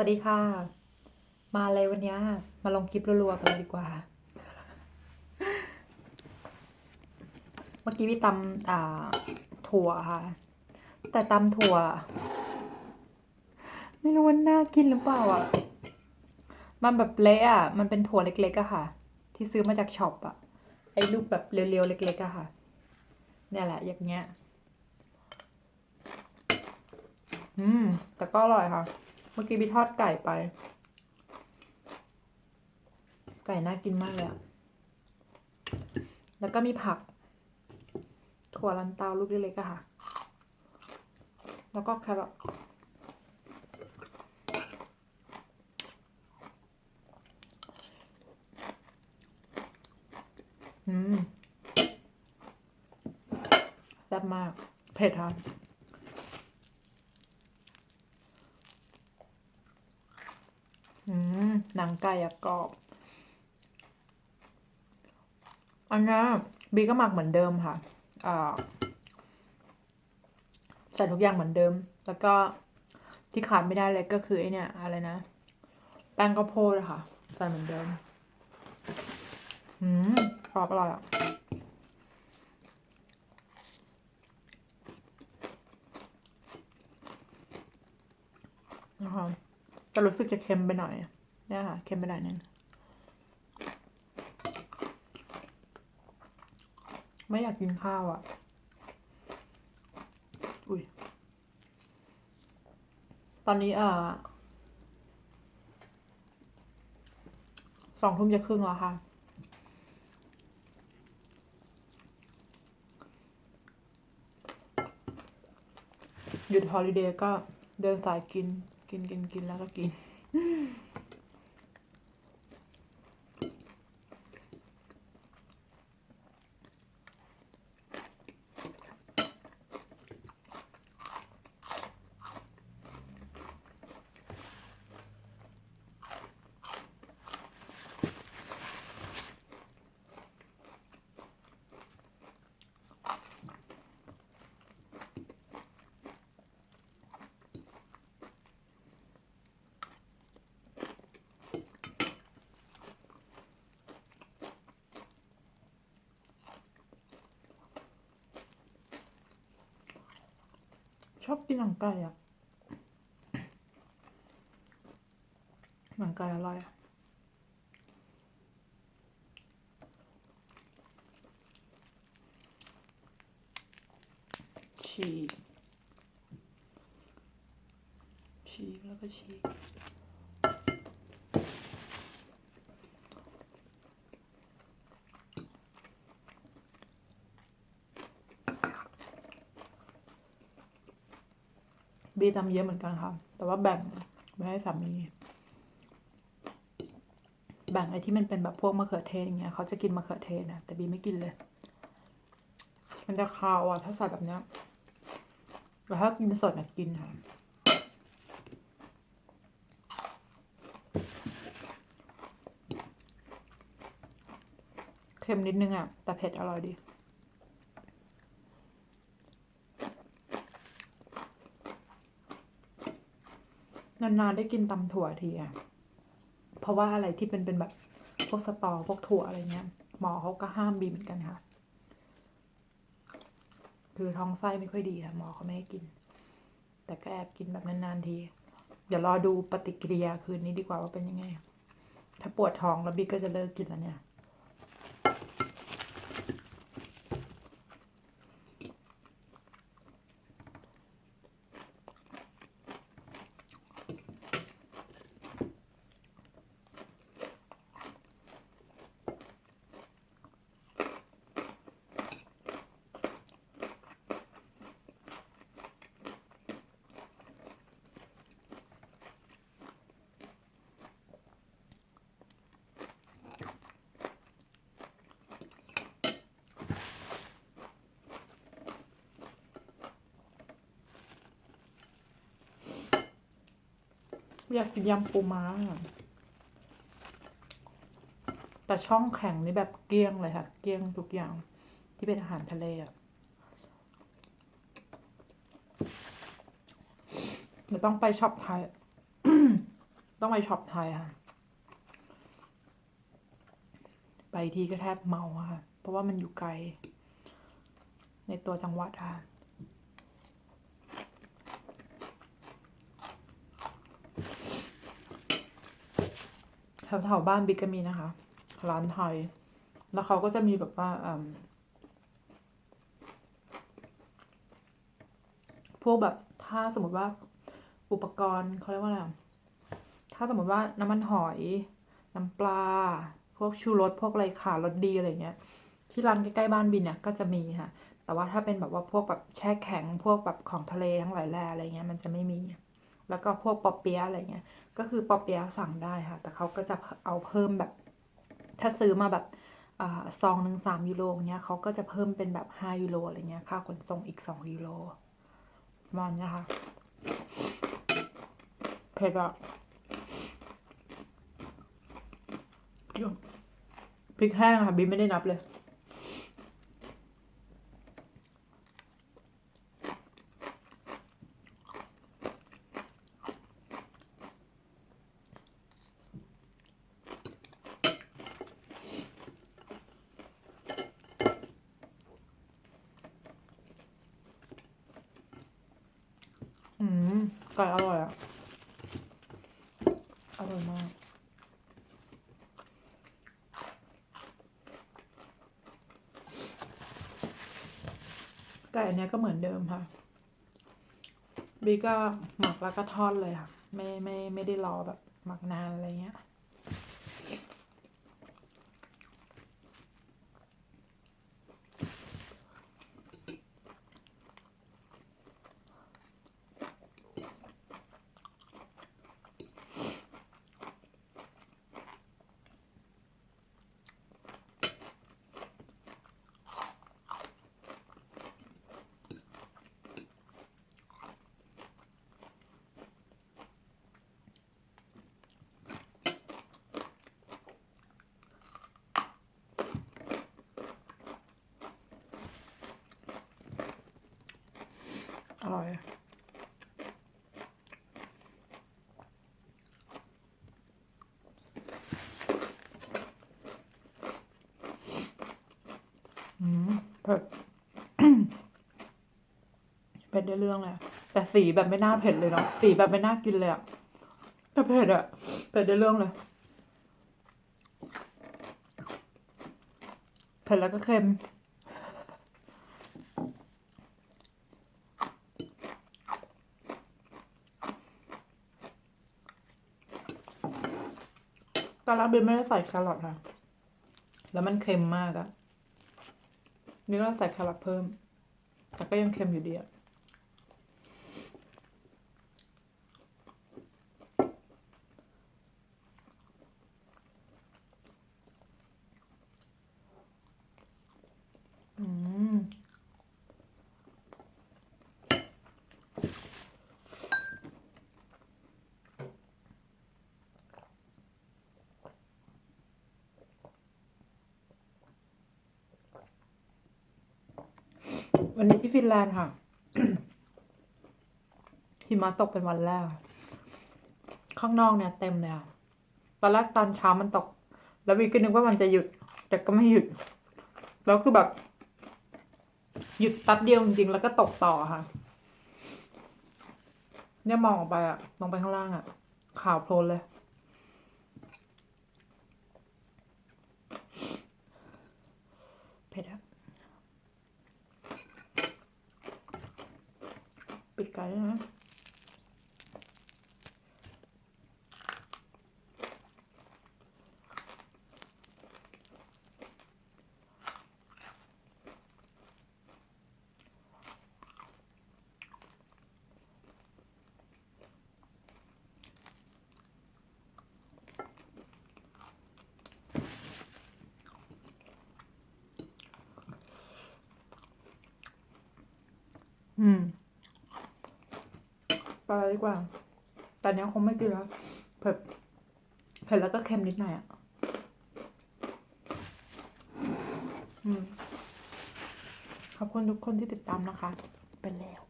วัสดีค่ะ มาเลยวันนี้มาลงคลิปรัวๆกันเลยดีกว่า เมื่อกี้พี่ตำอ่า ถั่วค่ะ แต่ตำถั่ว ไม่รู้ว่าน่ากินหรือเปล่าอะ มันแบบเละอะ มันเป็นถั่วเล็กๆอะค่ะ ที่ซื้อมาจากช็อปอะไอ้ลูกแบบเรียวๆเล็กๆอะค่ะ เนี่ยแหละอย่างเงี้ย อืม แต่ก็อร่อยค่ะ มื่อกี้พี่ทอดไก่ไป ไก่น่ากินมากเลยอะแล้วก็มีผัก ถั่วลันเตาลูกเล็กๆอะค่ะ แล้วก็แครอทอืมแซ่บมาก เผ็ดค่ะ อืม หนังไก่อะกรอบ อันนี้บีก็หมักเหมือนเดิมค่ะใส่ทุกอย่างเหมือนเดิม แล้วก็ที่ขาดไม่ได้เลยก็คือไอเนี่ยอะไรนะ แป้งข้าวโพดอะค่ะ ใส่เหมือนเดิม อืมกรอบอร่อยอะนะคะ แต่รู้สึกจะเค็มไปหน่อยเนี่ยค่ะเค็มไปหน่อยนึงไม่อยากกินข้าวอะ อุ้ย ตอนนี้เอ่อสองทุ่มจะครึ่งแล้วค่ะ หยุดฮอลิเดย์ก็เดินสายกิน กินกินกินแล้วก็กิน ชอบกินหนังไก่อะหนังไก่อร่อยอะฉีกฉีกแล้วก็ฉีก บีทำเยอะเหมือนกันค่ะ แต่ว่าแบ่งไว้ให้สามี แบ่งไอ้ที่มันเป็นแบบพวกมะเขือเทศอย่างเงี้ยเขาจะกินมะเขือเทศนะแต่บีไม่กินเลย มันจะคาวอะถ้าใส่แบบเนี้ยแต่ถ้ากินสดนะกินค่ะเค็มนิดนึงอะ แต่เผ็ดอร่อยดี นานๆได้กินตำถั่วทีอะ เพราะว่าอะไรที่เป็นเป็นแบบพวกสตอพวกถั่วอะไรเงี้ย หมอเขาก็ห้ามบีเหมือนกันค่ะ คือท้องไส้ไม่ค่อยดีค่ะหมอเขาไม่ให้กิน แต่ก็แอบกินแบบนานๆที เดี๋ยวรอดูปฏิกิริยาคืนนี้ดีกว่าว่าเป็นยังไง ถ้าปวดท้องแล้วบิ๊กก็จะเลิกกินแล้วเนี่ย อยากกินยำปูม้าแต่ช่องแข็งนี่แบบเกลี้ยงเลยค่ะ เกลี้ยงทุกอย่างที่เป็นอาหารทะเลอะเดี๋ยวต้องไปช็อปไทย ต้องไปช็อปไทยค่ะ ไปทีก็แทบเมาค่ะ เพราะว่ามันอยู่ไกล ในตัวจังหวัดค่ะ แถวแถวๆบ้านบิ๊กก็มีนะคะ ร้านไทย แล้วเขาก็จะมีแบบว่าพวกแบบถ้าสมมติว่าอุปกรณ์เขาเรียกว่าอะไร ถ้าสมมติว่าน้ำมันหอย น้ำปลา พวกชูรสพวกอะไรขารสดีอะไรเงี้ย ที่ร้านใกล้ๆบ้านบินเนี่ยก็จะมีค่ะ แต่ว่าถ้าเป็นแบบว่าพวกแบบแช่แข็งพวกแบบของทะเลทั้งหลายแหล่อะไรเงี้ยมันจะไม่มี แล้วก็พวกปอเปี๊ยะอะไรเงี้ย ก็คือปอเปี๊ยะสั่งได้ค่ะ แต่เขาก็จะเอาเพิ่มแบบ ถ้าซื้อมาแบบอ่าซองหนึ่งสามยูโรเงี้ยเขาก็จะเพิ่มเป็นแบบห้ายูโรอะไรเงี้ย ค่าขนส่งอีกสองยูโรมันนะคะเผ็ดอะพริกแห้งค่ะ บินไม่ได้นับเลย อืม ไก่อร่อยอะอร่อยมากไก่อันเนี้ยก็เหมือนเดิมค่ะบีก็หมักแล้วก็ทอดเลยค่ะ ไม่ไม่ไม่ได้รอแบบหมักนานอะไรเงี้ย อร่อย อืม เผ็ดเผ็ดได้เรื่องเลยแต่สีแบบไม่น่าเผ็ดเลยเนาะสีแบบไม่น่ากินเลยอะแต่เผ็ดอะเผ็ดได้เรื่องเลยเผ็ดแล้วก็เค็มตอนแรกเบนไม่ได้ใส่แครอทค่ะ แล้วมันเค็มมากอะ นี่เราใส่แครอทเพิ่ม แต่ก็ยังเค็มอยู่ดีอะอืม วันนี้ที่ฟินแลนด์ค่ะหิมะตกเป็นวันแรก ข้างนอกเนี่ย เต็มเลยค่ะตอนแรกตอนเช้ามันตก แล้ววีก็นึกว่ามันจะหยุด แต่ก็ไม่หยุด แล้วคือแบบ หยุดแป๊บเดียวจริงๆ แล้วก็ตกต่อค่ะ เนี่ยมองออกไปอะลงไปข้างล่างอะขาวโพลนเลย เผ็ดอะ ปิดไก่ด้วยนะ อืมไปลาดีกว่า แต่เนี้ยคงไม่กินแล้วเผ็ดเผ็ดแล้วก็เค็มนิดหน่อยอะ อืมขอบคุณทุกคนที่ติดตามนะคะ เป็นแล้ว